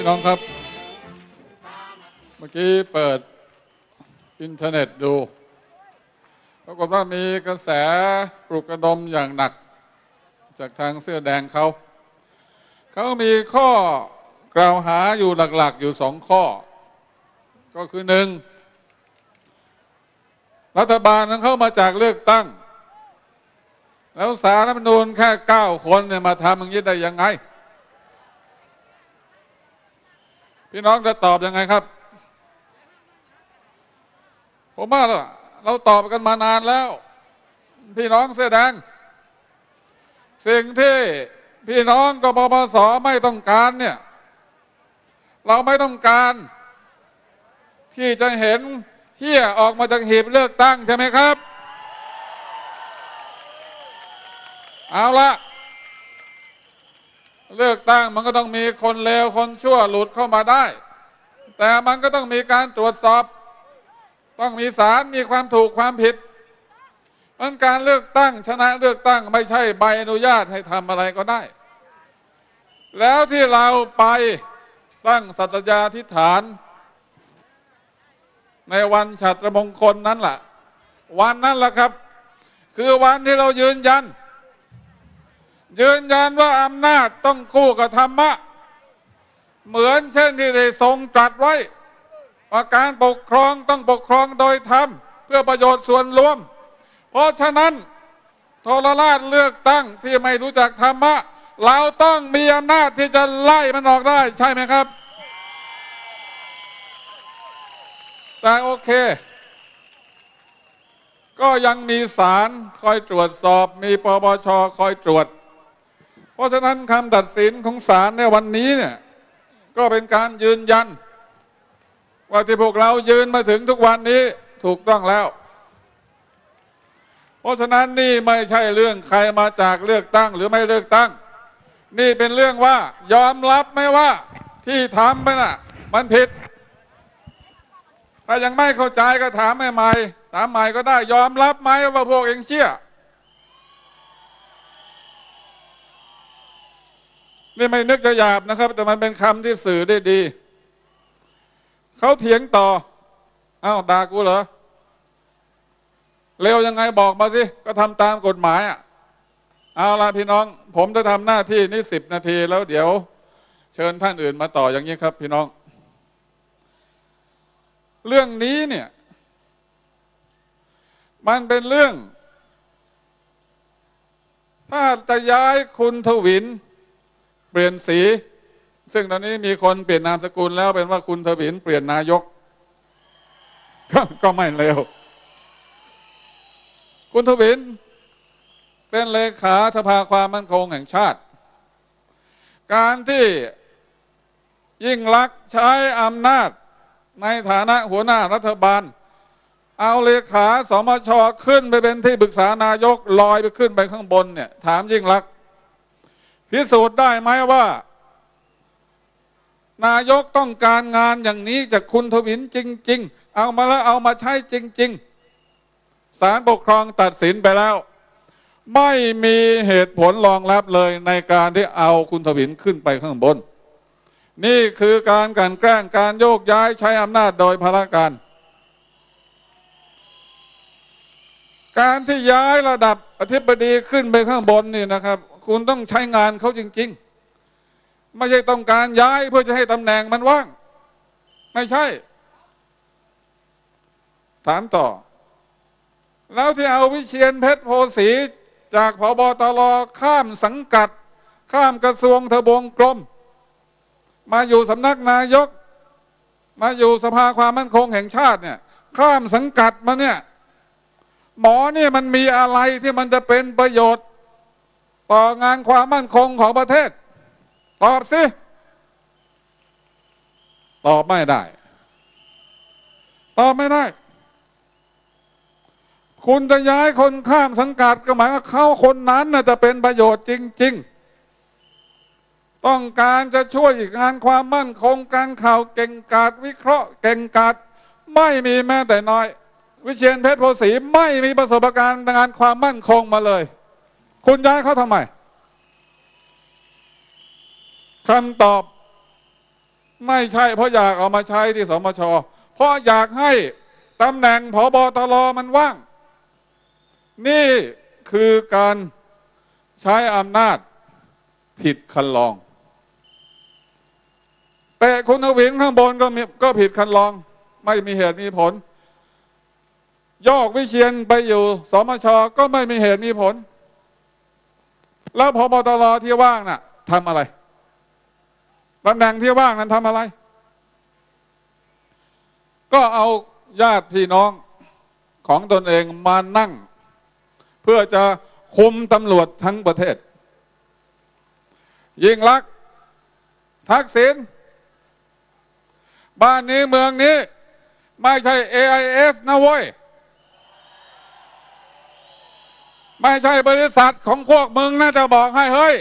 พี่น้องครับ เมื่อกี้เปิดอินเทอร์เน็ตดูปรากฏว่ามีกระแสปลุกกระดมอย่างหนัก จากทางเสื้อแดงเขาเขามีข้อกล่าวหาอยู่หลักๆ อยู่สองข้อ ก็คือหนึ่งรัฐบาลนั้นเข้ามาจากเลือกตั้ง แล้วสารรัฐธรรมนูญแค่เก้าคนเนี่ยมาทำอย่างนี้ได้ยังไง พี่น้องจะตอบยังไงครับ ผมว่าเราตอบกันมานานแล้ว พี่น้องเสื้อแดงสิ่งที่พี่น้องกบพศไม่ต้องการเนี่ย เราไม่ต้องการ ที่จะเห็นเฮียออกมาจากหีบเลือกตั้งใช่ไหมครับ เอาละ เลือกตั้งมันก็ต้องมีคนเลวคนชั่วหลุดเข้ามาได้ แต่มันก็ต้องมีการตรวจสอบ ต้องมีศาลมีความถูกความผิดมันการเลือกตั้งชนะเลือกตั้งไม่ใช่ใบอนุญาตให้ทำอะไรก็ได้ แล้วที่เราไปตั้งสัตยาธิษฐาน ในวันฉัตรมงคลนั้นแหละวันนั้นแหละครับ คือวันที่เรายืนยัน ยืนยันว่าอำนาจต้องคู่กับธรรมะ เหมือนเช่นที่ได้ทรงตรัสไว้ ว่าการปกครองต้องปกครองโดยธรรม เพื่อประโยชน์ส่วนรวม เพราะฉะนั้นทรราชเลือกตั้งที่ไม่รู้จักธรรมะ เราต้องมีอำนาจที่จะไล่มันออกได้ใช่ไหมครับ แต่โอเค ก็ยังมีศาลคอยตรวจสอบ มีปปชคอยตรวจ ราะฉะนั้นคำตัดสินของศาลในวันนี้เนี่ย ก็เป็นการยืนยัน ว่าที่พวกเรายืนมาถึงทุกวันนี้ถูกต้องแล้ว เพราะฉะนั้นนี่ไม่ใช่เรื่องใครมาจากเลือกตั้งหรือไม่เลือกตั้ง นี่เป็นเรื่องว่ายอมรับไหมว่าที่ทำไปน่ะ มันผิดถ้ายังไม่เข้าใจก็ถามใหม่ๆถามใหม่ก็ได้ยอมรับไหมว่าพวกเองเชื่อ นี่ไม่นึกจะหยาบนะครับ แต่มันเป็นคำที่สื่อได้ดี เขาเถียงต่ออ้าวด่ากูเหรอเร็วยังไงบอกมาสิ ก็ทำตามกฎหมายอะ เอาละพี่น้อง ผมจะทำหน้าที่นี้สิบนาทีแล้วเดี๋ยว เชิญท่านอื่นมาต่ออย่างนี้ครับ พี่น้อง เรื่องนี้เนี่ย มันเป็นเรื่อง ถ้าจะย้ายคุณทวิน เปลี่ยนสี ซึ่งตอนนี้มีคนเปลี่ยนนามสกุลแล้วเป็นว่าคุณทวินเปลี่ยนนายก ก็ก็ไม่เร็ว คุณทวินเป็นเลขาสภาความมั่นคงแห่งชาติ การที่ยิ่งลักษณ์ใช้อำนาจในฐานะหัวหน้ารัฐบาล เอาเลขาสมชขึ้นไปเป็นที่ปรึกษานายกลอยไปขึ้นไปข้างบนเนี่ย ถามยิ่งลักษณ์ พิสูจน์ได้ไหมว่า นายกต้องการงานอย่างนี้จากคุณทวินจริง ๆ เอามาแล้วเอามาใช้จริง ๆ ศาลปกครองตัดสินไปแล้ว ไม่มีเหตุผลรองรับเลยในการที่เอาคุณทวินขึ้นไปข้างบน นี่คือการกันแกล้งการโยกย้ายใช้อำนาจโดยพละการการที่ย้ายระดับอธิบดีขึ้นไปข้างบนนี่นะครับ คุณต้องใช้งานเขาจริง ๆ ไม่ใช่ต้องการย้ายเพื่อจะให้ตำแหน่งมันว่าง ไม่ใช่ ถามต่อ แล้วที่เอาวิเชียนเพชรโพสีจากพบตรข้ามสังกัด ข้ามกระทรวงทบวงกรม มาอยู่สำนักนายก มาอยู่สภาความมั่นคงแห่งชาติเนี่ย ข้ามสังกัดมาเนี่ย หมอเนี่ยมันมีอะไรที่มันจะเป็นประโยชน์ ต่องานความมั่นคงของประเทศ ตอบสิ ตอบไม่ได้ ตอบไม่ได้ คุณจะย้ายคนข้ามสังกัดก็หมายว่าเขาคนนั้นน่ะจะเป็นประโยชน์จริง ๆ ต้องการจะช่วยงานความมั่นคงการข่าวเก่งกาจวิเคราะห์เก่งกาจไม่มีแม้แต่น้อย วิเชียนเพชรโพสีไม่มีประสบการณ์งานความมั่นคงมาเลย คุณย้ายเขาทำไมคำตอบไม่ใช่ เพราะอยากเอามาใช้ที่สมช เพราะอยากให้ตำแหน่งผบตรมันว่าง นี่คือการใช้อำนาจผิดคันลอง แต่คุณทวินข้างบนก็มีก็ผิดคันลอง ไม่มีเหตุมีผล ยอกวิเชียนไปอยู่ สมช ก็ไม่มีเหตุมีผล แล้วพบตรที่ว่างน่ะทำอะไรตำแหน่งที่ว่างนั้นทำอะไร ก็เอาญาติพี่น้องของตนเองมานั่ง เพื่อจะคุมตำรวจทั้งประเทศ ยิ่งลัก ทักษิณบ้านนี้เมืองนี้ ไม่ใช่ AIS นะเว้ย ไม่ใช่บริษัทของพวกมึงน่าจะบอกให้เฮ้ย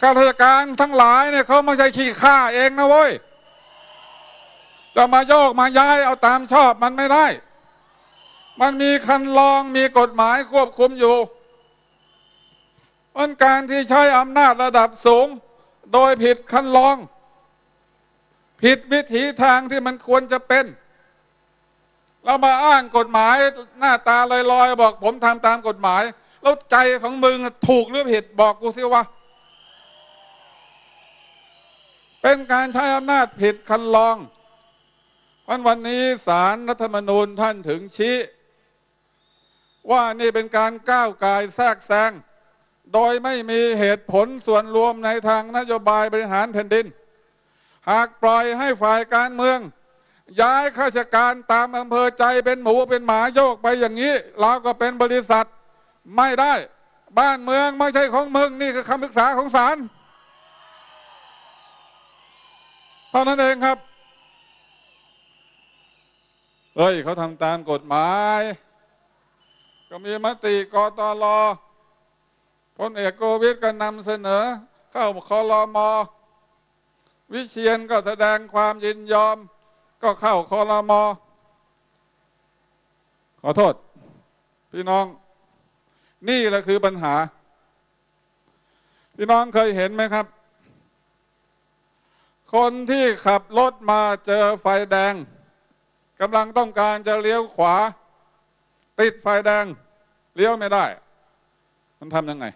ข้าราชการทั้งหลายเนี่ยเขาไม่ใช่ขี้ข้าเองนะเว้ย จะมาโยกมาย้ายเอาตามชอบมันไม่ได้ มันมีคันลองมีกฎหมายควบคุมอยู่มันการที่ใช้อำนาจระดับสูง โดยผิดคันลอง ผิดวิถีทางที่มันควรจะเป็น เรามาอ้างกฎหมายหน้าตาลอยๆ บอกผมทำตามกฎหมาย แล้วใจของมึงถูกหรือผิดบอกกูสิวะ เป็นการใช้อำนาจผิดคันลอง วันวันนี้สารรัฐธรรมนูญท่านถึงชี้ ว่านี่เป็นการก้าวไกายแทรกแซงโดยไม่มีเหตุผลส่วนรวมในทางนโยบายบริหารแผ่นดิน หากปล่อยให้ฝ่ายการเมือง ย้ายข้าราชการตามอำเภอใจเป็นหมูเป็นหมาโยกไปอย่างนี้ เราก็เป็นบริษัทไม่ได้ บ้านเมืองไม่ใช่ของมึง นี่คือคำปรึกษาของศาลเท่านั้นเองครับเฮ้ยเขาทำตามกฎหมาย ก็มีมติกตลพลเอกโกวิทก็นำเสนอ เข้าคอรมอ วิเชียนก็แสดงความยินยอม ก็เข้าคอรมอขอโทษ พี่น้อง นี่แหละคือปัญหา พี่น้องเคยเห็นไหมครับ คนที่ขับรถมาเจอไฟแดงกำลังต้องการจะเลี้ยวขวา ติดไฟแดง เลี้ยวไม่ได้ มันทำยังไง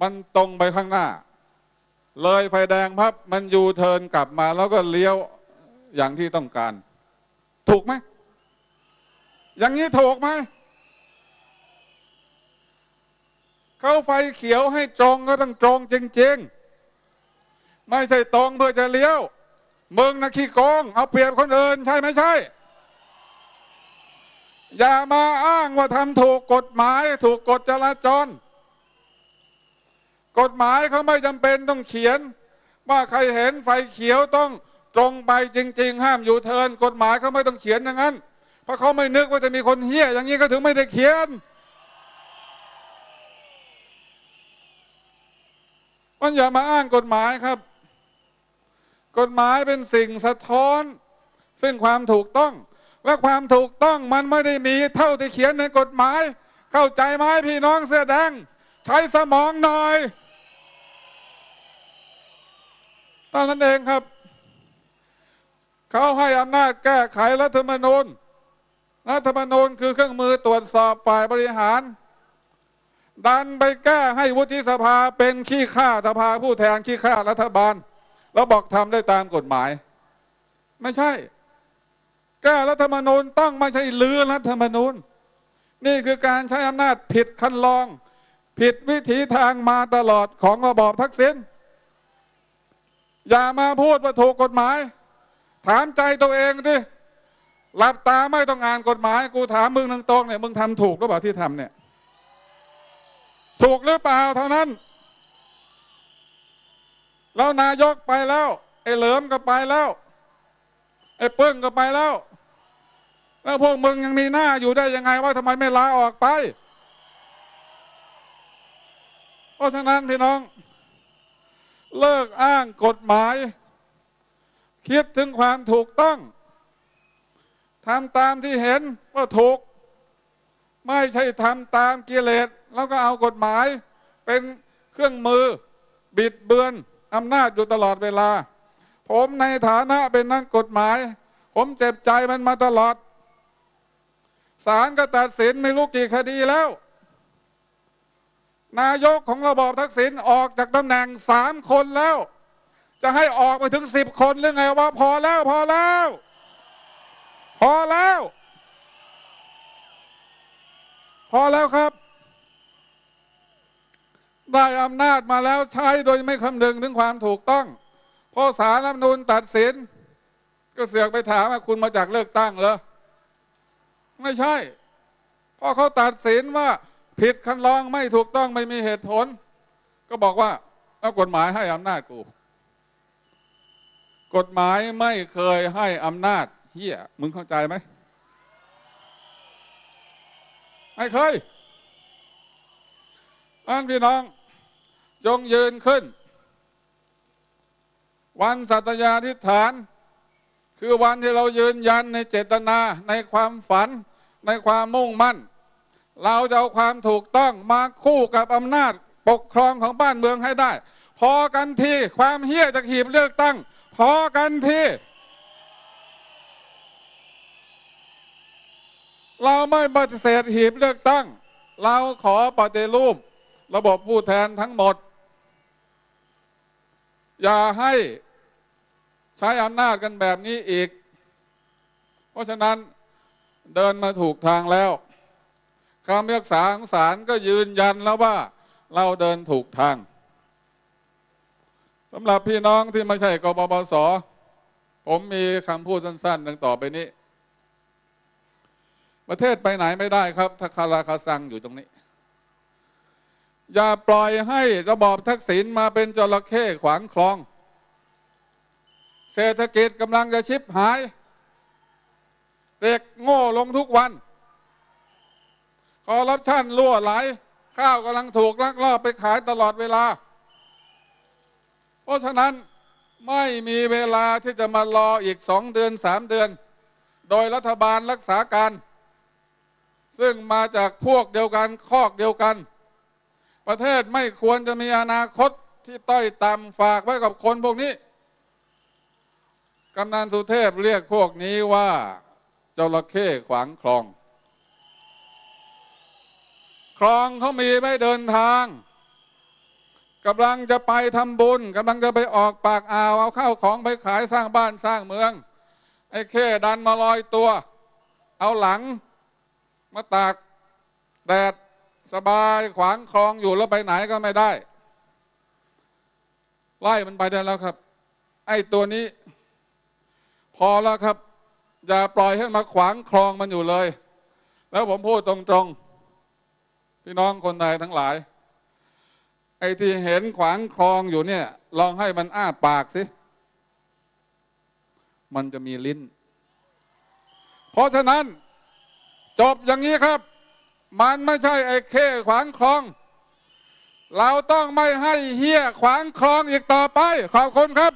มันตรงไปข้างหน้า เลยไฟแดงพับมันยูเทิร์นกลับมาแล้วก็เลี้ยว อย่างที่ต้องการ ถูกไหม อย่างนี้ถูกไหม เขาไฟเขียวให้ตรงก็ต้องตรงจริง ๆ ไม่ใช่ตรงเพื่อจะเลี้ยว เมึงนะขี้โกงเอาเปรียบคนอื่นใช่ไม่ใช่ อย่ามาอ้างว่าทำถูกกฎหมาย ถูกกฎจราจร กฎหมายเขาไม่จำเป็นต้องเขียนว่าใครเห็นไฟเขียวต้อง ตรงไปจริง ๆ ห้ามอยู่เทินกฎหมายเขาไม่ต้องเขียนอย่างนั้น เพราะเขาไม่นึกว่าจะมีคนเฮี้ยอย่างนี้ก็ถึงไม่ได้เขียน มันอย่ามาอ้างกฎหมายครับ กฎหมายเป็นสิ่งสะท้อน ซึ่งความถูกต้อง และความถูกต้องมันไม่ได้มีเท่าที่เขียนในกฎหมาย เข้าใจไหมพี่น้องเสื้อแดงใช้สมองหน่อยตอนนั้นเองครับ เขาให้อำนาจแก้ไขรัฐธรรมนูญ รัฐธรรมนูญคือเครื่องมือตรวจสอบฝ่ายบริหาร ดันไปแก้ให้วุฒิสภาเป็นขี้ข้าสภาผู้แทนขี้ข้ารัฐบาล แล้วบอกทำได้ตามกฎหมาย ไม่ใช่ แก้รัฐธรรมนูญต้องไม่ใช่ลื้อรัฐธรรมนูญ นี่คือการใช้อำนาจผิดคันลอง ผิดวิถีทางมาตลอดของระบอบทักษิณอย่ามาพูดว่าถูกกฎหมาย ถามใจตัวเองดิหลับตาไม่ต้องอ่านกฎหมาย กูถามมึงตรงๆเนี่ยมึงทำถูกหรือเปล่าที่ทำเนี่ย ถูกหรือเปล่าเท่านั้น แล้วนายกไปแล้ว ไอ้เหลิมก็ไปแล้ว ไอ้เปิ้งก็ไปแล้ว แล้วพวกมึงยังมีหน้าอยู่ได้ยังไงว่าทำไมไม่ลาออกไป เพราะฉะนั้นพี่น้อง เลิกอ้างกฎหมาย คิดถึงความถูกต้องทำตามที่เห็นว่าถูก ไม่ใช่ทำตามกิเลสแล้วก็เอากฎหมาย เป็นเครื่องมือบิดเบือนอำนาจอยู่ตลอดเวลา ผมในฐานะเป็นนักกฎหมาย ผมเจ็บใจมันมาตลอดศาลก็ตัดสินไม่รู้กี่คดีแล้ว นายกของระบอบทักษิณออกจากตำแหน่งสามคนแล้ว จะให้ออกไปถึงสิบคนหรือไงว่าพอแล้ว พอแล้ว พอแล้ว พอแล้วครับ ได้อำนาจมาแล้วใช้โดยไม่คำนึงถึงความถูกต้องพอสารรัฐธรรมนูญตัดสิน ก็เสือกไปถามว่าคุณมาจากเลือกตั้งเหรอไม่ใช่พอเขาตัดสินว่าผิดคันลองไม่ถูกต้องไม่มีเหตุผล ก็บอกว่าแล้วกฎหมายให้อำนาจกู กฎหมายไม่เคยให้อำนาจเฮียมึงเข้าใจไหมไม่เคยอันพี่น้อง จงยืนขึ้น วันสัตยาธิษฐาน คือวันที่เรายืนยันในเจตนาในความฝัน ในความมุ่งมั่น เราจะเอาความถูกต้องมาคู่กับอำนาจปกครองของบ้านเมืองให้ได้ พอกันทีความเฮี้ยจากหีบเลือกตั้ง อกันทีเราไม่ปฏิเสธหีบเลือกตั้ง เราขอปฏิรูประบบผู้แทนทั้งหมด อย่าให้ใช้อำนาจกันแบบนี้อีก เพราะฉะนั้นเดินมาถูกทางแล้วคำพิพากษาของศาลก็ยืนยันแล้วว่าเราเดินถูกทาง สำหรับพี่น้องที่ไม่ใช่กบปสผมมีคำพูดสั้นๆดังต่อไปนี้ ประเทศไปไหนไม่ได้ครับถ้าคาราคาซังอยู่ตรงนี้ อย่าปล่อยให้ระบอบทักษิณมาเป็นจระเข้ขวางคลอง เศรษฐกิจกำลังจะชิบหาย เด็กโง่ลงทุกวันคอร์รัปชันรั่วไหล ข้าวกำลังถูกลักลอบไปขายตลอดเวลา ราะฉะนั้นไม่มีเวลาที่จะมารออีกสองเดือนสามเดือน โดยรัฐบาลรักษาการ ซึ่งมาจากพวกเดียวกันคอกเดียวกัน ประเทศไม่ควรจะมีอนาคตที่ต้อยต่ำฝากไว้กับคนพวกนี้ กำนันสุเทพเรียกพวกนี้ว่าจระเข้ขวางคลอง คลองเขามีไม่เดินทาง กำลังจะไปทำบุญกำลังจะไปออกปากอ่าวเอาเข้าวของไปขายสร้างบ้านสร้างเมือง ไอ้เข้ดันมาลอยตัว เอาหลังมาตากแดดสบายขวางคลองอยู่แล้วไปไหนก็ไม่ได้ไล่มันไปได้แล้วครับ ไอ้ตัวนี้ พอแล้วครับ อย่าปล่อยให้มาขวางคลองมันอยู่เลย แล้วผมพูดตรงๆ พี่น้องคนไทยทั้งหลาย ไอ้ที่เห็นขวางคลองอยู่เนี่ย ลองให้มันอ้าปากสิ มันจะมีลิ้น เพราะฉะนั้น จบอย่างนี้ครับ มันไม่ใช่ไอ้เข้ขวางคลอง เราต้องไม่ให้เฮี้ยขวางคลองอีกต่อไป ขอบคุณครับ